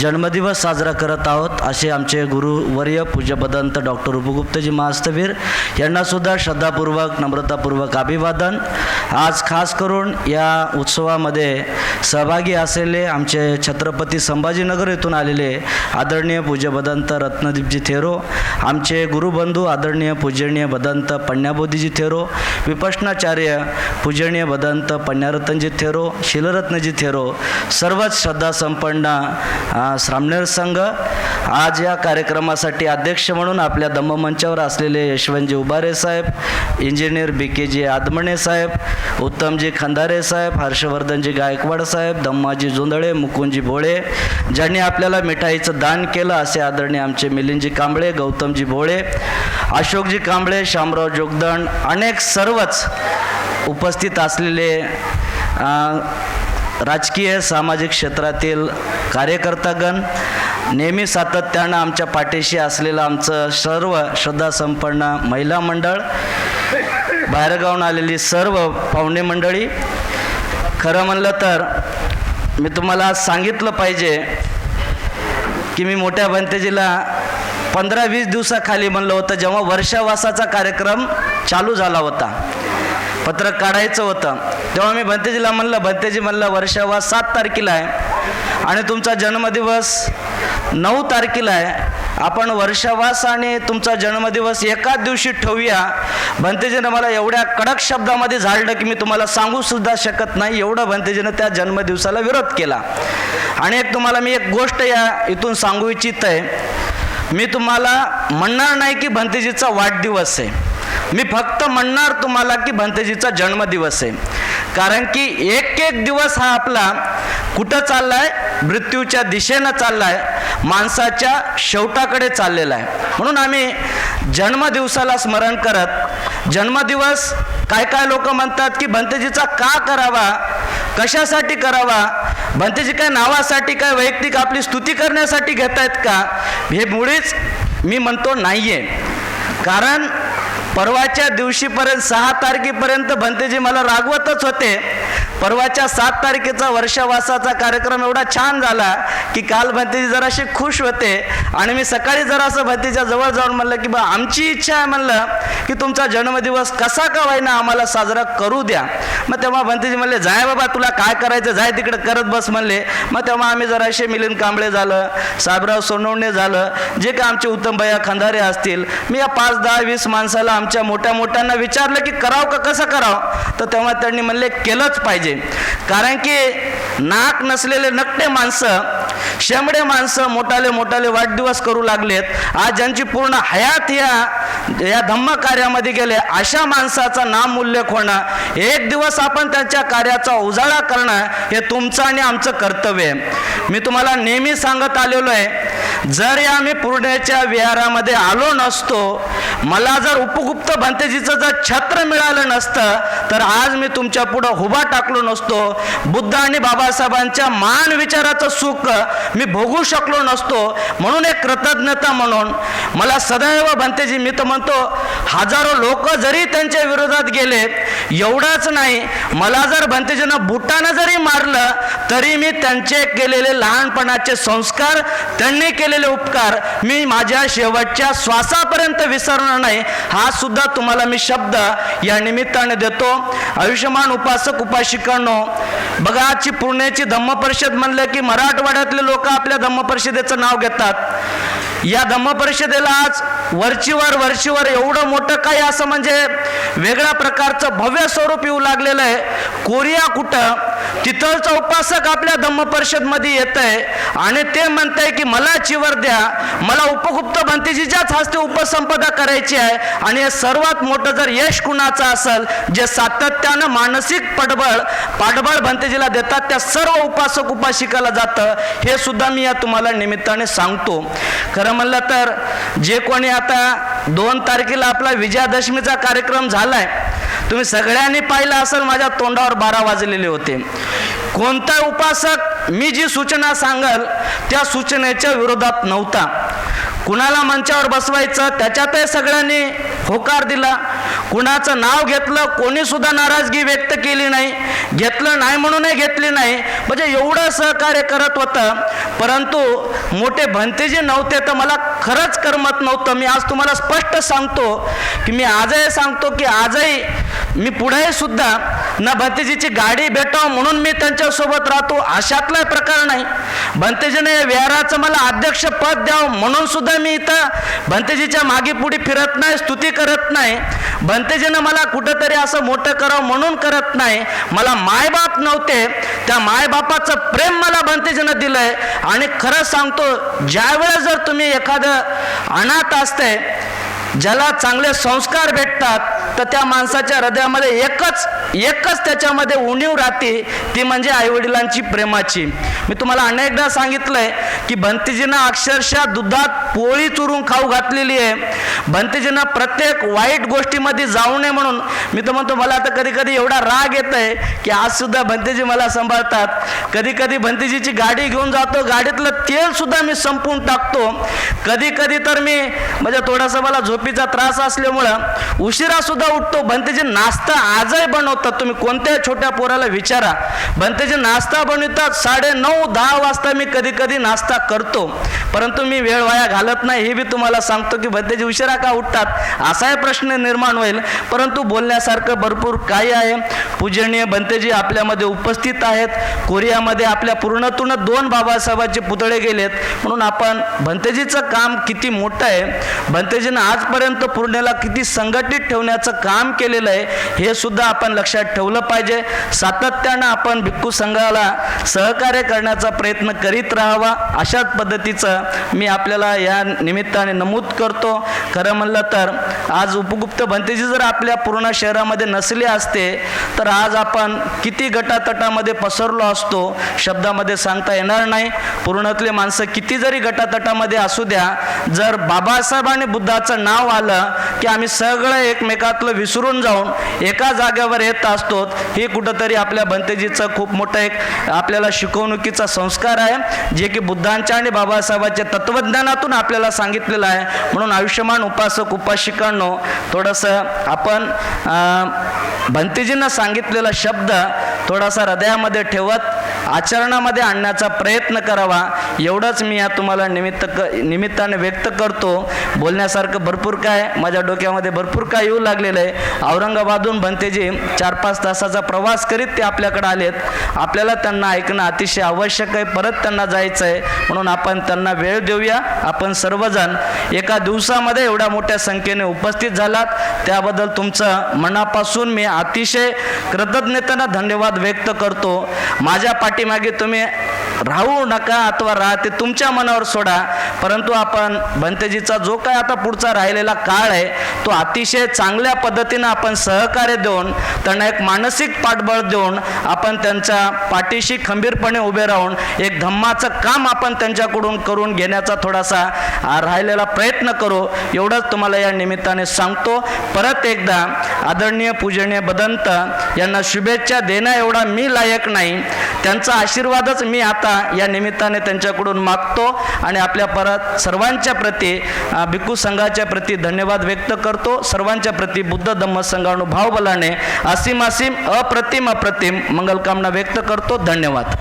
जन्मदिवस साजरा करत आहोत असे आमचे गुरुवर्य पूज्यपदंत डॉक्टर उपगुप्तजी महास्तवीर यांनासुद्धा श्रद्धापूर्वक नम्रतापूर्वक अभिवादन. आज खास करून या उत्सवामध्ये सहभागी असलेले आमचे छत्रपती संभाजीनगर येथून आलेले आदरणीय पूज्यपदंत रत्नदीपजी थेरो आमचे गुरुबंधू आदरणीय पूजनीय बदंत पण्ण्याबोधीजी थेरो विपष्णाचार्य पूजनीय बदंत पण्ण्यारतनजी थेरो शिलरत्नजी थेरो सर्वच श्रद्धासंपन्न श्रामणेर संघ आज या कार्यक्रमासाठी अध्यक्ष म्हणून आपल्या दम्ममंचावर असलेले Yashwantji Ubare saheb engineer B K G Aadamne saheb Uttamji Khandare saheb Harshvardhanji Gaikwad saheb Dammaji Jondhale Mukundji Bhole ज्यांनी आपल्याला मिठाईचं दान केलं असे आदरणीय आमचे मिलिंदजी कांबळे गौतमजी भोळे अशोकजी कांबळे शामराव जोगदंड अनेक सर्वच उपस्थित असलेले राजकीय सामाजिक क्षेत्रातील कार्यकर्तागण नेहमी सातत्यानं आमच्या पाठीशी असलेलं आमचं सर्व श्रद्धासंपन्न महिला मंडळ बाहेरगावून आलेली सर्व पाहुणे मंडळी खरं म्हणलं तर मी तुम्हाला सांगितलं पाहिजे की मी मोठ्या भंतेजीला पंधरा वीस दिवसाखाली म्हणलं होतं जेव्हा वर्षावासाचा कार्यक्रम चालू झाला होता. पत्रक काढायचं होतं. तेव्हा मी भंतेजीला म्हणलं भंतेजी म्हणलं वर्षावास सात तारखेला आहे आणि तुमचा जन्मदिवस नऊ तारखेला आहे. आपण वर्षावास आणि तुमचा जन्मदिवस एकाच दिवशी ठेवूया. भंतेजीनं मला एवढ्या कडक शब्दामध्ये झाडलं की मी तुम्हाला सांगू सुद्धा शकत नाही. एवढं भंतेजीनं त्या जन्मदिवसाला विरोध केला. आणि एक तुम्हाला मी एक गोष्ट या इथून सांगू इच्छित आहे. मी तुम्हाला म्हणणार नाही की भंतेजीचा वाढदिवस आहे. मी फक्त म्हणणार तुम्हाला की भंतेजीचा जन्मदिवस आहे. कारण की एक एक दिवस हा आपला कुठं चाललाय? मृत्यूच्या दिशेनं चाललाय. माणसाच्या शेवटाकडे चाललेला आहे. म्हणून आम्ही जन्मदिवसाला स्मरण करत जन्मदिवस काय काय लोक म्हणतात की भंतेजीचा का करावा? कशासाठी करावा? भंतेजी काय नावासाठी काय वैयक्तिक आपली स्तुती करण्यासाठी घेत आहेत का? हे मुळीच मी म्हणतो नाहीये. कारण परवाच्या दिवशीपर्यंत सहा तारखेपर्यंत भंतेजी मला रागवतच होते. परवाच्या सात तारखेचा वर्षावासाचा कार्यक्रम एवढा छान झाला की काल भंतेजी जराशी खुश होते. आणि मी सकाळी जरासं भंतेच्या जवळ जाऊन म्हणलं की बा आमची इच्छा आहे म्हणलं की तुमचा जन्मदिवस कसा का व्हायना आम्हाला साजरा करू द्या. मग तेव्हा भंतेजी म्हणले जाय बाबा तुला काय करायचं जाय तिकडे करत बस म्हणले. मग तेव्हा आम्ही जराशे मिलिंद कांबळे झालं साहेबराव सोनवणे झालं जे काय आमचे उत्तमभैया खंदारे असतील. मी या पाच दहा वीस माणसाला आमच्या मोठ्या मोठ्यांना विचारलं की करावं का कसं करावं? तर तेव्हा त्यांनी म्हणले केलंच पाहिजे. कारण की नाक नसलेले नकटे माणसं शेंबडे माणसं मोठाले मोठाले वाढदिवस करू लागलेत. आज ज्यांची पूर्ण हयात या या धम्म कार्यामध्ये गेले अशा माणसाचा नाम उल्लेख होणं एक दिवस आपण त्यांच्या कार्याचा उजाळा करणं हे तुमचं आणि आमचं कर्तव्य आहे. मी तुम्हाला नेहमी सांगत आलेलो आहे जर या आम्ही पूर्णेच्या विहारामध्ये आलो नसतो मला जर उपगुप्त भंतेजीचं जर छत्र मिळालं नसतं तर आज मी तुमच्या पुढं हुबा टाकलो नसतो. बुद्ध आणि बाबासाहेबांच्या मान विचाराचं सुख मी भोगू शकलो नसतो. म्हणून एक कृतज्ञता म्हणून मला सदैव भंतेजी मी तर म्हणतो हजारो लोक जरी त्यांच्या विरोधात गेले एवढाच नाही मला जर भंतेजीनं बुटानं जरी मारलं तरी मी त्यांचे केलेले लहानपणाचे संस्कार त्यांनी केलेले उपकार मी माझ्या शेवटच्या श्वासापर्यंत विसरणार नाही. हा सुद्धा तुम्हाला मी शब्द या निमित्ताने देतो. आयुष्यमान उपासक उपासिकांनो बघा आजची पुण्याची धम्म परिषद म्हणलं की मराठवाड्यातले लोक आपल्या धम्म परिषदेचं नाव घेतात. या धम्म परिषदेला आज वरचीवर वरचीवर एवढं मोठं काही असं म्हणजे वेगळ्या प्रकारचं भव्य स्वरूप येऊ लागलेलं आहे. कोरिया कुठं तिथलचा उपासक आपल्या धम्म परिषदमध्ये येत आहे आणि ते म्हणताय की मला चिवर द्या मला उपगुप्त भंतीजीच्याच हस्ते उपसंपदा करायची आहे आणि हे सर्वात मोठं जर यश कुणाचं असेल जे सातत्यानं मानसिक पडबळ पाठबळ भंतेजीला देतात त्या सर्व उपासक उपासिकाला जातं हे सुद्धा मी या तुम्हाला निमित्ताने सांगतो. खरं म्हणलं तर जे कोणी आता दोन तारखेला आपला विजयादशमीचा कार्यक्रम झालाय तुम्ही सगळ्यांनी पाहिलं असेल माझ्या तोंडावर बारा वाजलेले होते. कोणता उपासक मी जी सूचना सांगल त्या सूचनेच्या विरोधात नव्हता. कुणाला मंचावर बसवायचं त्याच्यातही सगळ्यांनी होकार दिला. कुणाचं नाव घेतलं कोणी सुद्धा नाराजगी व्यक्त केली नाही. घेतलं नाही म्हणूनही घेतली नाही. म्हणजे एवढं सहकार्य करत होतं. परंतु मोठे भंतेजी नव्हते तर मला खरंच करमत नव्हतं. मी आज तुम्हाला स्पष्ट सांगतो की मी आजही सांगतो की आजही मी पुढे सुद्धा ना भंतेजीची गाडी भेटावं म्हणून मी त्यांच्यासोबत राहतो अशातला प्रकार नाही. भंतेजीने या विहाराचं मला अध्यक्ष पद द्यावं म्हणून सुद्धा मी इथं भंतेजीच्या मागे पुढे फिरत नाही स्तुती करत नाही. भंतेजीनं मला कुठंतरी असं मोठं करावं म्हणून करत नाही. मला मायबाप नव्हते. त्या मायबापाचं प्रेम मला भंतेजीनं दिलंय. आणि खरं सांगतो ज्यावेळेस जर तुम्ही एखादं अनाथ असते ज्याला चांगले संस्कार भेटतात तर त्या माणसाच्या हृदयामध्ये एकच एकच त्याच्यामध्ये उणीव राहते ती म्हणजे आईवडिलांची प्रेमाची. मी तुम्हाला अनेकदा सांगितलंय की भंतीजीनं अक्षरशः दुधात पोळी चुरून खाऊ घातलेली आहे. भंतीजीनं प्रत्येक वाईट गोष्टीमध्ये जाऊ नये म्हणून मी तर म्हणतो मला आता कधी कधी एवढा राग येत आहे की आज सुद्धा भंतीजी मला सांभाळतात. कधी कधी भंतीजीची गाडी घेऊन जातो गाडीतलं तेल सुद्धा मी संपवून टाकतो. कधी कधी तर मी म्हणजे थोडासा मला झोपीचा त्रास असल्यामुळं उशिरा सुद्धा उठतो. भंतेजी नाश्ता आजही बनवतात. तुम्ही कोणत्याही छोट्या पोराला विचारा. भंतेजी नाश्ता बनवतात. साडे नऊ दहा वाजता मी कधी कधी नाश्ता करतो. परंतु मी वेळ वाया घालत नाही. हे बी तुम्हाला सांगतो की भंतेजी उशिरा का उठतात? असाही प्रश्न निर्माण होईल. परंतु बोलण्यासारखं भरपूर काही आहे. पूजनीय भंतेजी आपल्यामध्ये उपस्थित आहेत. कोरियामध्ये आपल्या पूर्णतून दोन बाबासाहेबांचे पुतळे गेलेत. म्हणून आपण भंतेजीचं काम किती मोठं आहे. भंतेजीनं आजपर्यंत पूर्णेला किती संघटित ठेवण्याचं काम केलेलं आहे हे सुद्धा आपण लक्षात ठेवलं पाहिजे. सातत्यानं आपण भिक्खू संघाला सहकार्य करण्याचा प्रयत्न करीत राहावा अशाच पद्धतीचं मी आपल्याला या निमित्ताने नमूद करतो. खरं म्हणलं तर आज उपगुप्त भंतेजी जर आपल्या पूर्ण शहरामध्ये नसले असते तर आज आपण किती गटातटामध्ये पसरलो असतो शब्दामध्ये सांगता येणार नाही. पूर्णातले माणसं किती जरी गटातटामध्ये असू द्या जर बाबासाहेब आणि बुद्धाचं नाव आलं की आम्ही सगळं एकमेकातलं विसरून जाऊन एका जागेवर येत असतो हे कुठंतरी आपल्या भंतेजीचं खूप मोठं एक आपल्याला शिकवणुकीचा संस्कार आहे जे की बुद्धांच्या आणि बाबासाहेबांच्या तत्वज्ञानातून आपल्याला सांगितलेलं आहे. म्हणून आयुष्यमान उपासक मित्रांनो थोडंसं आपण भंतीजींना भंतेजींना सांगितलेला शब्द थोडासा हृदयामध्ये ठेवत आचरणामध्ये आणण्याचा प्रयत्न करावा. एवढंच मी या तुम्हाला निमित्त क निमित्ताने व्यक्त करतो. बोलण्यासारखं भरपूर काय माझ्या डोक्यामध्ये भरपूर काय येऊ लागलेलं आहे. औरंगाबादहून भंतेजी चार पाच तासाचा प्रवास करीत ते आपल्याकडे आलेत. आपल्याला त्यांना ऐकणं अतिशय आवश्यक आहे. परत त्यांना जायचं आहे म्हणून आपण त्यांना वेळ देऊया. आपण सर्वजण एका दिवसामध्ये एवढ्या मोठ्या संख्येने उपस्थित झालात. त्याबद्दल तुमचं मनापासून मी अतिशय कृतज्ञतेनं धन्यवाद व्यक्त करतो. माझ्या पाठीमागे तुम्ही राहू नका अथवा राहा ते तुमच्या मनावर सोडा. परंतु आपण भंतेजीचा जो काय आता पुढचा राहिलेला काळ आहे तो अतिशय चांगल्या पद्धतीनं आपण सहकार्य देऊन त्यांना एक मानसिक पाठबळ देऊन आपण त्यांच्या पाठीशी खंबीरपणे उभे राहून एक धम्माचं काम आपण त्यांच्याकडून करून घेण्याचा थोडासा राहिलेला प्रयत्न करू. एवढंच तुम्हाला या निमित्ताने सांगतो. परत एकदा आदरणीय पूजनीय बदंत यांना शुभेच्छा देण्या एवढा मी लायक नाही. त्यांचा आशीर्वादच मी आता या निमित्ताने त्यांच्याकडून मागतो आणि आपल्या परत सर्वांच्या प्रती भिक्खू संघाच्या प्रती धन्यवाद व्यक्त करतो. सर्वांच्या प्रती बुद्ध धम्म संघानुभाव भाव बलाने असीम असीम अप्रतिम अप्रतिम मंगलकामना व्यक्त करतो. धन्यवाद.